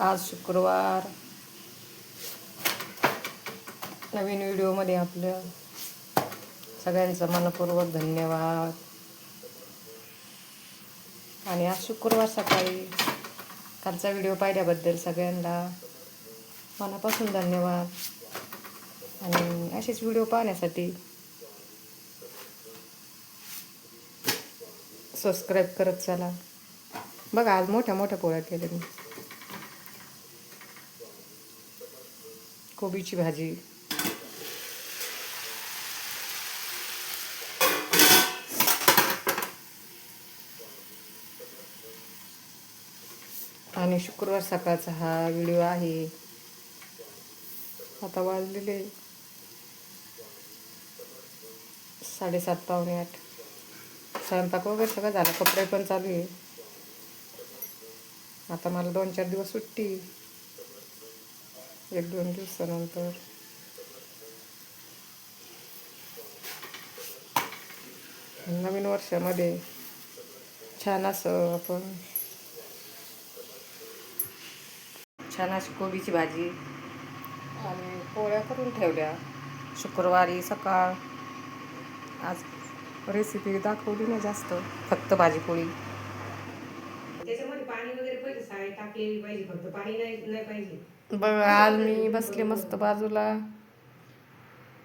आज शुक्रवार. नवीन व्हिडिओमध्ये आपलं सगळ्यांचं मनपूर्वक धन्यवाद. आणि आज शुक्रवार सकाळी कालचा व्हिडिओ पाहिल्याबद्दल सगळ्यांना मनापासून धन्यवाद. आणि असेच व्हिडिओ पाहण्यासाठी सबस्क्राईब करत चला. बघा आज मोठ्या मोठ्या पोळ्या केल्या मी. कोबीची भाजी. आणि शुक्रवार सकाळचा हा व्हिडिओ आहे. आता वाजलेले साडेसात पावणे आठ. स्वयंपाक वगैरे सगळं झालं कपडे पण चालू आहे. आता मला दोन चार दिवस सुट्टी एक दोन दिवसानंतर. नवीन वर्षामध्ये छान असं आपण छान अशी कोबीची भाजी आणि पोळ्या करून ठेवल्या. शुक्रवारी सकाळ आज रेसिपी दाखवली नाही जास्त फक्त भाजी पोळी पाणी वगैरे पहिले साय टाकलेली पाहिजे फक्त पाणी नाही नाही पाहिजे. बघ आज मी बसले मस्त बाजूला.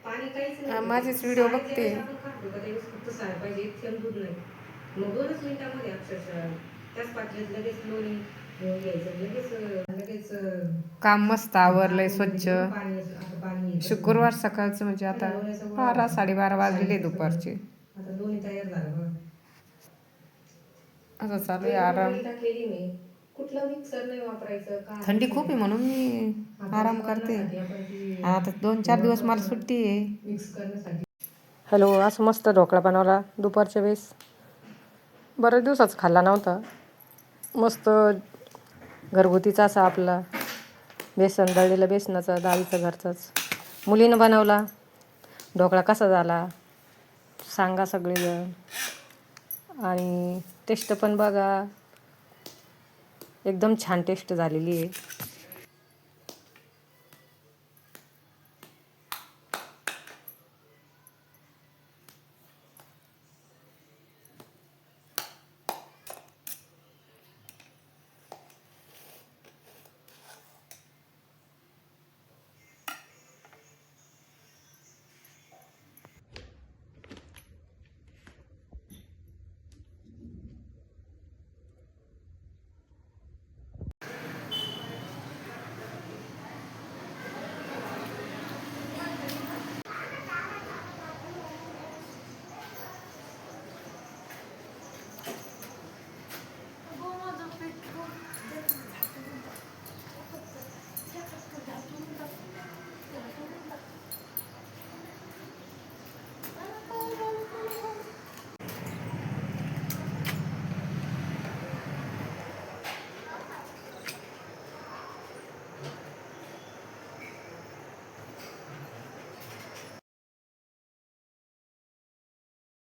पाणी काहीच हा, नाही माझेच व्हिडिओ साय बघते. ज्यावेळेस आपण काढतो का त्यावेळेस फक्त साय पाहिजे एक थेंब दूध नाही. मग दोनच मिनिटामध्ये अक्षरशः त्याच पातळीत लगेच लोणी घेऊन घ्यायचं लगेच अं, लगेच अं, काम मस्त आवरलंय स्वच्छ. पाणी आता पाणी येतं. शुक्रवार सकाळचं म्हणजे आता बारा साडेबारा वाजलेले दुपारचे. आता दोन्ही तयार झालं बघ. असं चालू आहे आराम. पोळी टाकलेली मी. कुठलं मिक्सर नाही वापरायचं का थंडी खूप आहे म्हणून मी आराम करते. आता दोन चार दिवस मला सुट्टी आहे. मिक्स करण्यासाठी. हॅलो असं मस्त ढोकळा बनवला दुपारच्या वेळेस. बऱ्याच दिवसाच खाल्ला नव्हता. मस्त घरगुतीचा असा आपला बेसन दळलेलं बेसनाचा डाळीचा घरचाच. मुलीनं बनवला. ढोकळा कसा झाला? सांगा सगळेजण. आणि टेस्ट पण बघा. एकदम छान टेस्ट झालेली आहे.